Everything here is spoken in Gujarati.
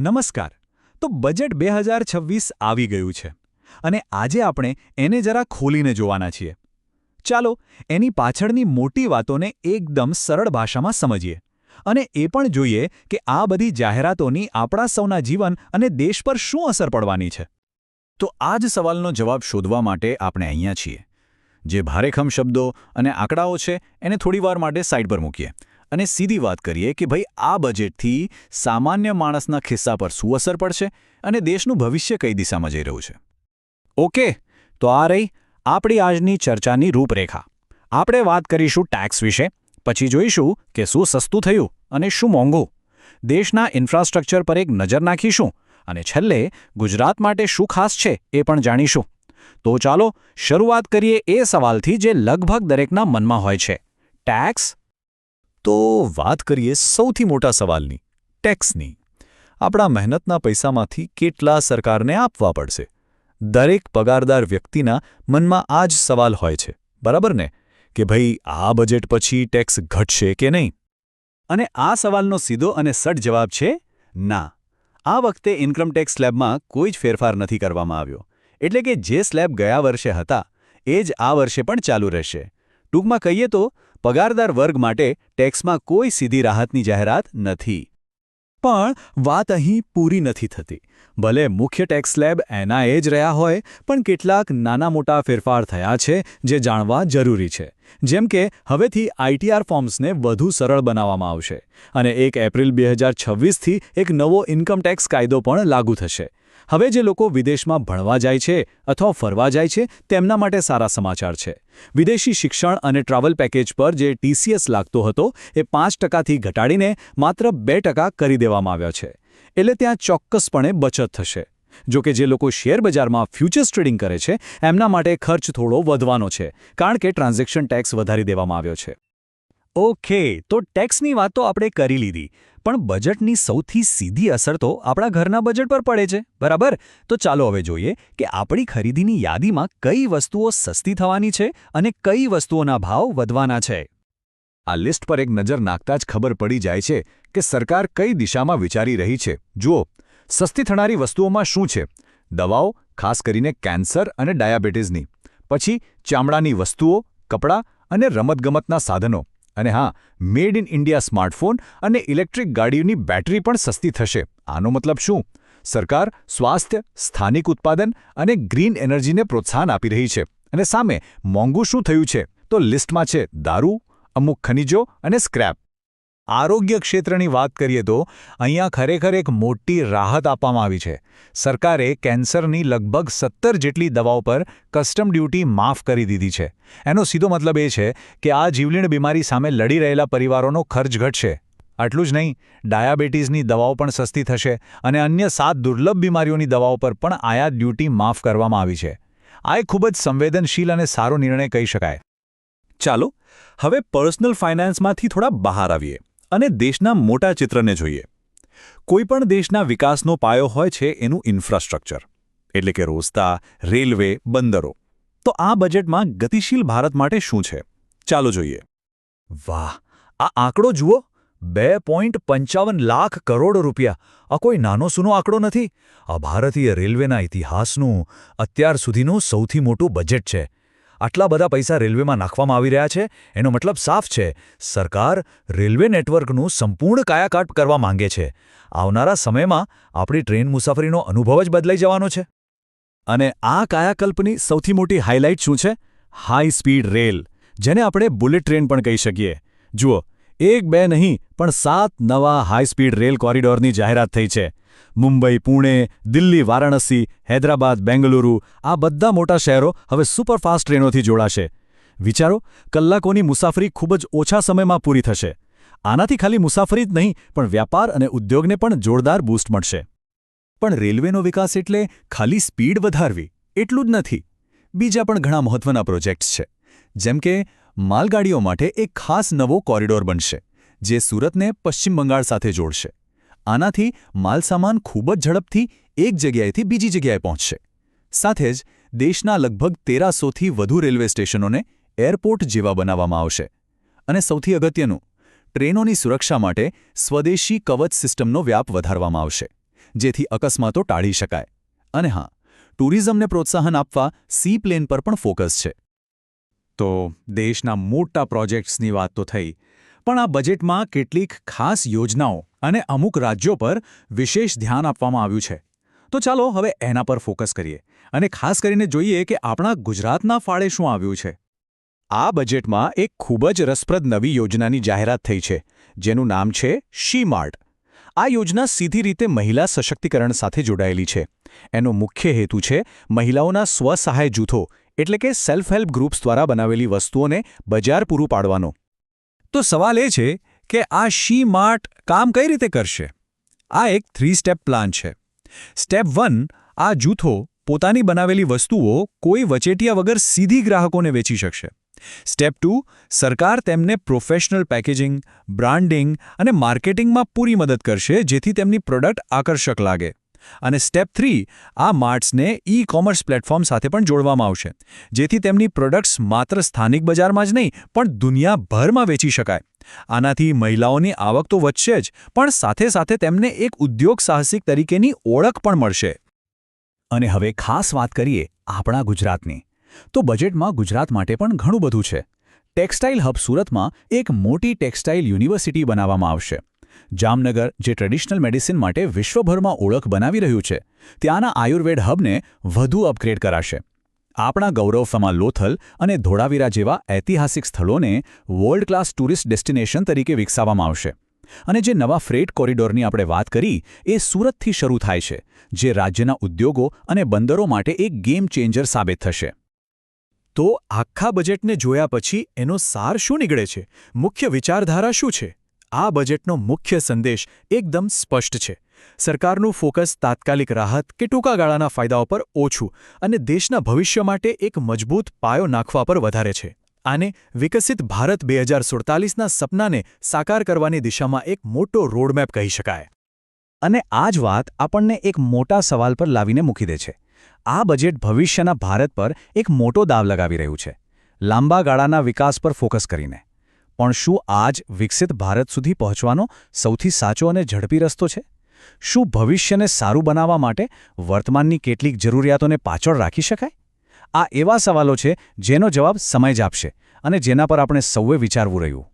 નમસ્કાર. તો બજેટ બે હજાર છવ્વીસ આવી ગયું છે અને આજે આપણે એને જરા ખોલીને જોવાના છીએ. ચાલો, એની પાછળની મોટી વાતોને એકદમ સરળ ભાષામાં સમજીએ અને એ પણ જોઈએ કે આ બધી જાહેરાતોની આપણા સૌના જીવન અને દેશ પર શું અસર પડવાની છે. તો આ જ સવાલનો જવાબ શોધવા માટે આપણે અહીંયા છીએ. જે ભારેખમ શબ્દો અને આંકડાઓ છે, એને થોડીવાર માટે સાઇડ પર મૂકીએ. અને સીધી વાત કરીએ કે ભાઈ, આ બજેટથી સામાન્ય માણસના ખિસ્સા પર શું અસર પડશે અને દેશનું ભવિષ્ય કઈ દિશામાં જઈ રહ્યું છે? ઓકે, તો આ રહી આપણી આજની ચર્ચાની રૂપરેખા. આપણે વાત કરીશું ટેક્સ વિશે, પછી જોઈશું કે શું સસ્તું થયું અને શું મોંઘું. દેશના ઇન્ફ્રાસ્ટ્રક્ચર પર એક નજર નાખીશું અને છેલ્લે ગુજરાત માટે શું ખાસ છે એ પણ જાણીશું. તો ચાલો શરૂઆત કરીએ એ સવાલથી જે લગભગ દરેકના મનમાં હોય છે. ટેક્સ તો વાત કરીએ સૌથી મોટા સવાલની, ટેક્સની. આપણા મહેનતના પૈસામાંથી કેટલા સરકારને આપવા પડશે? દરેક પગારદાર વ્યક્તિના મનમાં આ જ સવાલ હોય છે, બરાબર ને? કે ભાઈ, આ બજેટ પછી ટેક્સ ઘટશે કે નહીં? અને આ સવાલનો સીધો અને સટ જવાબ છે, ના. આ વખતે ઇન્કમટેક્સ સ્લેબમાં કોઈ જ ફેરફાર નથી કરવામાં આવ્યો. એટલે કે જે સ્લેબ ગયા વર્ષે હતા, એ જ આ વર્ષે પણ ચાલુ રહેશે. ટૂંકમાં કહીએ તો પગારદાર વર્ગ માટે ટેક્સમાં કોઈ સીધી રાહતની જાહેરાત નથી. પણ વાત અહીં પૂરી નથી થતી. ભલે મુખ્ય ટેક્સ સ્લેબ એના એ જ રહ્યા હોય, પણ કેટલાક નાના મોટા ફેરફાર થયા છે જે જાણવા જરૂરી છે. જેમ કે, હવેથી આઈટીઆર ફોર્મ્સને વધુ સરળ બનાવવામાં આવશે અને એક એપ્રિલ બે હજાર છવ્વીસથી એક નવો ઇન્કમ ટેક્સ કાયદો પણ લાગુ થશે. હવે જે લોકો વિદેશમાં ભણવા જાય છે અથવા ફરવા જાય છે, તેમના માટે સારા સમાચાર છે. વિદેશી શિક્ષણ અને ટ્રાવેલ પેકેજ પર જે ટીસીએસ લાગતો હતો, એ પાંચ ટકાથી ઘટાડીને માત્ર બે ટકા કરી દેવામાં આવ્યો છે. એટલે ત્યાં ચોક્કસપણે બચત થશે. જો કે જે લોકો શેરબજારમાં ફ્યુચર્સ ટ્રેડિંગ કરે છે, એમના માટે ખર્ચ થોડો વધવાનો છે, કારણ કે ટ્રાન્ઝેક્શન ટેક્સ વધારી દેવામાં આવ્યો છે. ઓકે, તો ટેક્સની વાત તો આપણે કરી લીધી, પણ બજેટની સૌથી સીધી અસર તો આપણા ઘરના બજેટ પર પડે છે, બરાબર? તો ચાલો હવે જોઈએ કે આપણી ખરીદીની યાદીમાં કઈ વસ્તુઓ સસ્તી થવાની છે અને કઈ વસ્તુઓના ભાવ વધવાના છે. આ લિસ્ટ પર એક નજર નાખતા જ ખબર પડી જાય છે કે સરકાર કઈ દિશામાં વિચારી રહી છે. જુઓ, સસ્તી થનારી વસ્તુઓમાં શું છે? દવાઓ, ખાસ કરીને કેન્સર અને ડાયાબિટીસની. પછી ચામડાની વસ્તુઓ, કપડાં અને રમતગમતના સાધનો. અને હા, મેડ ઇન ઇન્ડિયા સ્માર્ટફોન અને ઇલેક્ટ્રિક ગાડીઓની બેટરી પણ સસ્તી થશે. આનો મતલબ શું? સરકાર સ્વાસ્થ્ય, સ્થાનિક ઉત્પાદન અને ગ્રીન એનર્જીને પ્રોત્સાહન આપી રહી છે. અને સામે મોંઘું શું થયું છે? તો લિસ્ટમાં છે દારૂ, અમુક ખનિજો અને સ્ક્રેપ. આરોગ્ય ક્ષેત્રની વાત કરીએ તો, અહીંયા ખરેખર એક મોટી રાહત આપવામાં આવી છે. સરકારે કેન્સરની લગભગ સત્તર જેટલી દવાઓ પર કસ્ટમ ડ્યુટી માફ કરી દીધી છે. એનો સીધો મતલબ એ છે કે આ જીવલેણ બીમારી સામે લડી રહેલા પરિવારોનો ખર્ચ ઘટશે. આટલું જ નહીં, ડાયાબિટીસની દવાઓ પણ સસ્તી થશે અને અન્ય સાત દુર્લભ બીમારીઓની દવાઓ પર પણ આયાત ડ્યુટી માફ કરવામાં આવી છે. આ એક ખૂબ જ સંવેદનશીલ અને સારો નિર્ણય કહી શકાય. ચાલો, હવે પર્સનલ ફાઇનાન્સમાંથી થોડા બહાર આવીએ. અને દેશના મોટા ચિત્રને જોઈએ. કોઈપણ દેશના વિકાસનો પાયો હોય છે એનું ઇન્ફ્રાસ્ટ્રક્ચર. એટલે કે રોસ્તા, રેલવે, બંદરો. તો આ બજેટમાં ગતિશીલ ભારત માટે શું છે? ચાલો જોઈએ. વાહ! આ આંકડો જુઓ. બે પોઈન્ટ પંચાવન લાખ કરોડ રૂપિયા. આ કોઈ નાનો સૂનો આંકડો નથી. આ ભારતીય રેલવેના ઇતિહાસનું અત્યાર સુધીનું સૌથી મોટું બજેટ છે. આટલા બધા પૈસા રેલવેમાં નાખવામાં આવી રહ્યા છે? એનો મતલબ સાફ છે. સરકાર રેલવે નેટવર્કનું સંપૂર્ણ કાયાકાટ કરવા માંગે છે. આવનારા સમયમાં આપણી ટ્રેન મુસાફરીનો અનુભવ જ બદલાઈ જવાનો છે. અને આ કાયાકલ્પની સૌથી મોટી હાઇલાઇટ શું છે? હાઈ સ્પીડ રેલ, જેને આપણે બુલેટ ટ્રેન પણ કહી શકીએ. જુઓ, એક બે નહીં, પણ સાત નવા હાઈ સ્પીડ રેલ કોરિડોરની જાહેરાત થઈ છે. મુંબઈ, પુણે, દિલ્હી, વારાણસી, હૈદરાબાદ, બેંગલુરુ આ બધા મોટા શહેરો હવે સુપરફાસ્ટ ટ્રેનોથી જોડાશે. વિચારો, કલાકોની મુસાફરી ખૂબ જ ઓછા સમયમાં પૂરી થશે. આનાથી ખાલી મુસાફરી જ નહીં, પણ વ્યાપાર અને ઉદ્યોગને પણ જોરદાર બૂસ્ટ મળશે. પણ રેલવેનો વિકાસ એટલે ખાલી સ્પીડ વધારવી, એટલું જ નથી. બીજા પણ ઘણા મહત્વના પ્રોજેક્ટ્સ છે. જેમ કે, માલગાડીઓ માટે એક ખાસ નવો કોરિડોર બનશે, જે સુરતને પશ્ચિમ બંગાળ સાથે જોડશે. આનાથી માલસામાન ખૂબ જ ઝડપથી એક જગ્યાએથી બીજી જગ્યાએ પહોંચશે. સાથે જ દેશના લગભગ તેરાસોથી વધુ રેલવે સ્ટેશનોને એરપોર્ટ જેવા બનાવવામાં આવશે. અને સૌથી અગત્યનું, ટ્રેનોની સુરક્ષા માટે સ્વદેશી કવચ સિસ્ટમનો વ્યાપ વધારવામાં આવશે, જેથી અકસ્માતો ટાળી શકાય. અને હા, ટુરિઝમને પ્રોત્સાહન આપવા સી પ્લેન પર પણ ફોકસ છે. તો દેશના મોટા પ્રોજેક્ટ્સની વાત તો થઈ પણ આ બજેટમાં કેટલીક ખાસ યોજનાઓ અને અમુક રાજ્યો પર વિશેષ ધ્યાન આપવામાં આવ્યું છે. તો ચાલો હવે એના પર ફોકસ કરીએ અને ખાસ કરીને જોઈએ કે આપણા ગુજરાતના ફાળે શું આવ્યું છે. આ બજેટમાં એક ખૂબ જ રસપ્રદ નવી યોજનાની જાહેરાત થઈ છે, જેનું નામ છે શી માર્ટ આ યોજના સીધી રીતે મહિલા સશક્તિકરણ સાથે જોડાયેલી છે. એનો મુખ્ય હેતુ છે મહિલાઓના સ્વસહાય જૂથો, એટલે કે સેલ્ફ હેલ્પ ગ્રુપ્સ દ્વારા બનાવેલી વસ્તુઓને બજાર પૂરું પાડવાનો. તો સવાલ એ છે કે આ શી માર્ટ કામ કઈ રીતે કરશે? આ એક થ્રી સ્ટેપ પ્લાન છે. સ્ટેપ વન આ જૂથો પોતાની બનાવેલી વસ્તુઓ કોઈ વચેટિયા વગર સીધી ગ્રાહકોને વેચી શકશે. સ્ટેપ ટુ સરકાર તેમને પ્રોફેશનલ પેકેજિંગ બ્રાન્ડિંગ અને માર્કેટિંગમાં પૂરી મદદ કરશે જેથી તેમની પ્રોડક્ટ આકર્ષક લાગે. અને સ્ટેપ થ્રી આ માર્ટ્સને ઈ કોમર્સ પ્લેટફોર્મ સાથે પણ જોડવામાં આવશે, જેથી તેમની પ્રોડક્ટ્સ માત્ર સ્થાનિક બજારમાં જ નહીં, પણ દુનિયાભરમાં વેચી શકાય. આનાથી મહિલાઓની આવક તો વધશે જ, પણ સાથે સાથે તેમને એક ઉદ્યોગ સાહસિક તરીકેની ઓળખ પણ મળશે. અને હવે ખાસ વાત કરીએ આપણા ગુજરાતની. તો બજેટમાં ગુજરાત માટે પણ ઘણું બધું છે. ટેક્સટાઇલ હબ સુરતમાં એક મોટી ટેક્સટાઇલ યુનિવર્સિટી બનાવવામાં આવશે. જામનગર, જે ટ્રેડિશનલ મેડિસિન માટે વિશ્વભરમાં ઓળખ બનાવી રહ્યું છે, ત્યાંના આયુર્વેદ હબને વધુ અપગ્રેડ કરાશે. આપણા ગૌરવફમાં લોથલ અને ધોળાવીરા જેવા ઐતિહાસિક સ્થળોને વર્લ્ડ ક્લાસ ટુરિસ્ટ ડેસ્ટિનેશન તરીકે વિકસાવવામાં આવશે. અને જે નવા ફ્રેટ કોરિડોરની આપણે વાત કરી, એ સુરતથી શરૂ થાય છે, જે રાજ્યના ઉદ્યોગો અને બંદરો માટે એક ગેમ ચેન્જર સાબિત થશે. તો આખા બજેટને જોયા પછી એનો સાર શું નીકળે છે? મુખ્ય વિચારધારા શું છે? આ બજેટનો મુખ્ય સંદેશ એકદમ સ્પષ્ટ છે. સરકારનું ફોકસ તાત્કાલિક રાહત કે ટૂંકા ગાળાના ફાયદાઓ પર ઓછું અને દેશના ભવિષ્ય માટે એક મજબૂત પાયો નાખવા પર વધારે છે. આને વિકસિત ભારત બે હજાર સુડતાલીસના સપનાને સાકાર કરવાની દિશામાં એક મોટો રોડમેપ કહી શકાય. અને આ જ વાત આપણને એક મોટા સવાલ પર લાવીને મૂકી દે છે. આ બજેટ ભવિષ્યના ભારત પર એક મોટો દાવ લગાવી રહ્યું છે. લાંબા ગાળાના વિકાસ પર ફોકસ કરીને. પણ શું આજ વિકસિત ભારત સુધી પહોંચવાનો સૌથી સાચો અને ઝડપી રસ્તો છે? શું ભવિષ્યને સારું બનાવવા માટે વર્તમાનની કેટલીક જરૂરિયાતોને પાછળ રાખી શકાય? આ એવા સવાલો છે જેનો જવાબ સમય જ આપશે અને જેના પર આપણે સૌએ વિચારવું રહ્યું.